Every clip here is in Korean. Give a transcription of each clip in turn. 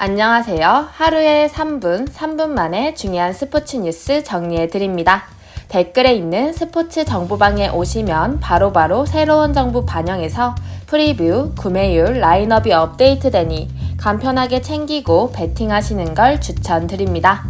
안녕하세요. 하루에 3분, 3분 만에 중요한 스포츠 뉴스 정리해 드립니다. 댓글에 있는 스포츠 정보방에 오시면 바로 바로 새로운 정보 반영해서 프리뷰, 구매율, 라인업이 업데이트되니 간편하게 챙기고 베팅하시는 걸 추천드립니다.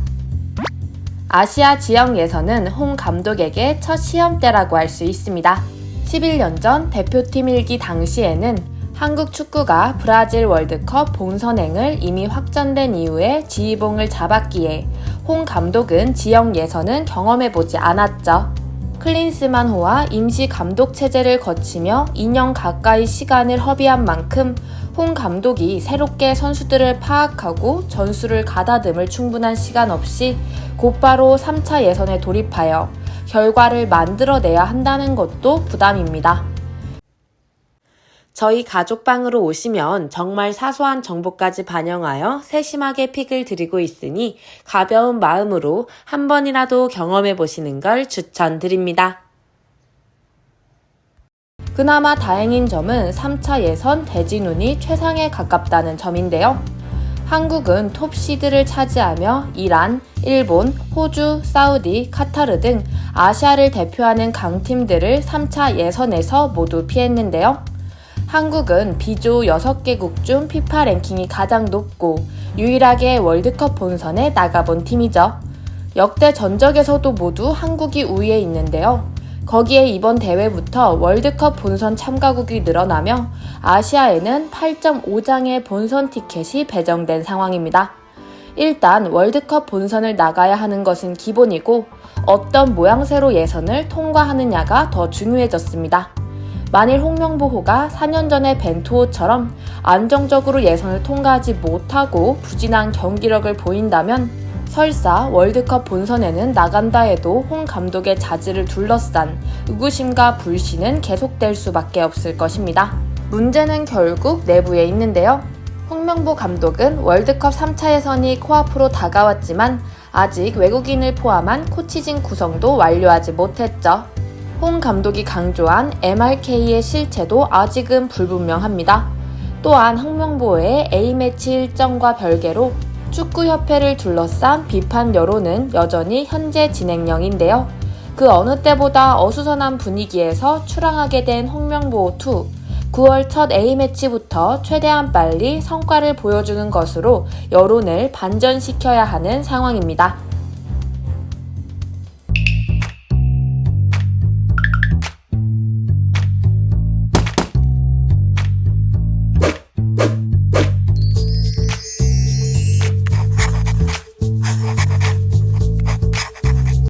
아시아 지역 예선은 홍 감독에게 첫 시험대라고 할 수 있습니다. 11년 전 대표팀 일기 당시에는 한국 축구가 브라질 월드컵 본선행을 이미 확정된 이후에 지휘봉을 잡았기에 홍 감독은 지역 예선은 경험해보지 않았죠. 클린스만호와 임시 감독 체제를 거치며 2년 가까이 시간을 허비한 만큼 홍 감독이 새롭게 선수들을 파악하고 전술을 가다듬을 충분한 시간 없이 곧바로 3차 예선에 돌입하여 결과를 만들어내야 한다는 것도 부담입니다. 저희 가족방으로 오시면 정말 사소한 정보까지 반영하여 세심하게 픽을 드리고 있으니 가벼운 마음으로 한 번이라도 경험해 보시는 걸 추천드립니다. 그나마 다행인 점은 3차 예선 대진운이 최상에 가깝다는 점인데요. 한국은 톱 시드를 차지하며 이란, 일본, 호주, 사우디, 카타르 등 아시아를 대표하는 강팀들을 3차 예선에서 모두 피했는데요. 한국은 비조 6개국 중 피파 랭킹이 가장 높고 유일하게 월드컵 본선에 나가본 팀이죠. 역대 전적에서도 모두 한국이 우위에 있는데요. 거기에 이번 대회부터 월드컵 본선 참가국이 늘어나며 아시아에는 8.5장의 본선 티켓이 배정된 상황입니다. 일단 월드컵 본선을 나가야 하는 것은 기본이고 어떤 모양새로 예선을 통과하느냐가 더 중요해졌습니다. 만일 홍명보호가 4년 전의 벤투호처럼 안정적으로 예선을 통과하지 못하고 부진한 경기력을 보인다면 설사 월드컵 본선에는 나간다 해도 홍 감독의 자질을 둘러싼 의구심과 불신은 계속될 수밖에 없을 것입니다. 문제는 결국 내부에 있는데요. 홍명보 감독은 월드컵 3차 예선이 코앞으로 다가왔지만 아직 외국인을 포함한 코치진 구성도 완료하지 못했죠. 홍 감독이 강조한 MRK의 실체도 아직은 불분명합니다. 또한 홍명보의 A매치 일정과 별개로 축구협회를 둘러싼 비판 여론은 여전히 현재 진행형인데요. 그 어느 때보다 어수선한 분위기에서 출항하게 된 홍명보2 9월 첫 A매치부터 최대한 빨리 성과를 보여주는 것으로 여론을 반전시켜야 하는 상황입니다.